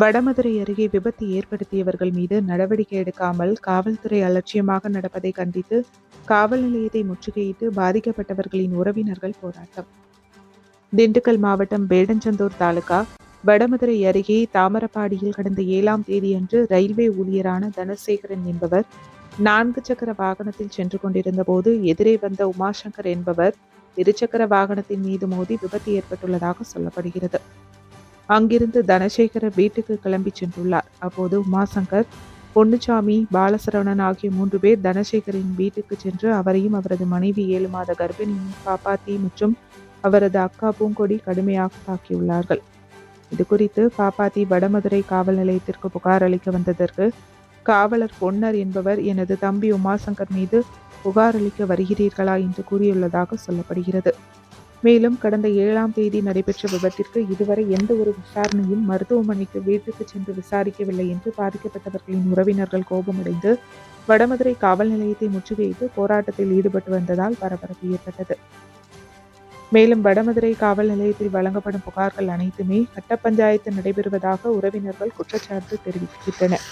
வடமதுரை அருகே விபத்து ஏற்படுத்தியவர்கள் மீது நடவடிக்கை எடுக்காமல் காவல்துறை அலட்சியமாக நடப்பதை கண்டித்து காவல் நிலையத்தை முற்றுகையிட்டு பாதிக்கப்பட்டவர்களின் உறவினர்கள் போராட்டம். திண்டுக்கல் மாவட்டம் வேடஞ்சந்தூர் தாலுகா வடமதுரை அருகே தாமரப்பாடியில் கடந்த ஏழாம் தேதியன்று ரயில்வே ஊழியரான தனசேகரன் என்பவர் நான்கு சக்கர வாகனத்தில் சென்று கொண்டிருந்த போது எதிரே வந்த உமாசங்கர் என்பவர் இருசக்கர வாகனத்தின் மீது மோதி விபத்து ஏற்பட்டுள்ளதாக சொல்லப்படுகிறது. அங்கிருந்து தனசேகர வீட்டுக்கு கிளம்பி சென்றுள்ளார். அப்போது உமாசங்கர் பொன்னுச்சாமி பாலசரவணன் ஆகிய மூன்று பேர் தனசேகரின் வீட்டுக்கு சென்று அவரையும் அவரது மனைவி ஏழு மாத கர்ப்பிணியும் பாப்பாத்தி மற்றும் அவரது அக்கா பூங்கொடி கடுமையாக தாக்கியுள்ளார்கள். இது குறித்து பாப்பாத்தி வடமதுரை காவல் நிலையத்திற்கு புகார் அளிக்க வந்ததற்கு காவலர் பொன்னர் என்பவர் எனது தம்பி உமாசங்கர் மீது புகார் அளிக்க வருகிறீர்களா என்று கூறியுள்ளதாக சொல்லப்படுகிறது. மேலும் கடந்த ஏழாம் தேதி நடைபெற்ற விபத்திற்கு இதுவரை எந்த ஒரு விசாரணையும் மருத்துவமனைக்கு வீட்டுக்கு சென்று விசாரிக்கவில்லை என்று பாதிக்கப்பட்டவர்களின் உறவினர்கள் கோபமடைந்து வடமதுரை காவல் நிலையத்தை முற்றுகையிட்டு போராட்டத்தில் ஈடுபட்டு வந்ததால் பரபரப்பு ஏற்பட்டது. மேலும் வடமதுரை காவல் நிலையத்தில் வழங்கப்படும் புகார்கள் அனைத்துமே கட்ட பஞ்சாயத்து நடைபெறுவதாக உறவினர்கள் குற்றச்சாட்டு தெரிவிக்கின்றனர்.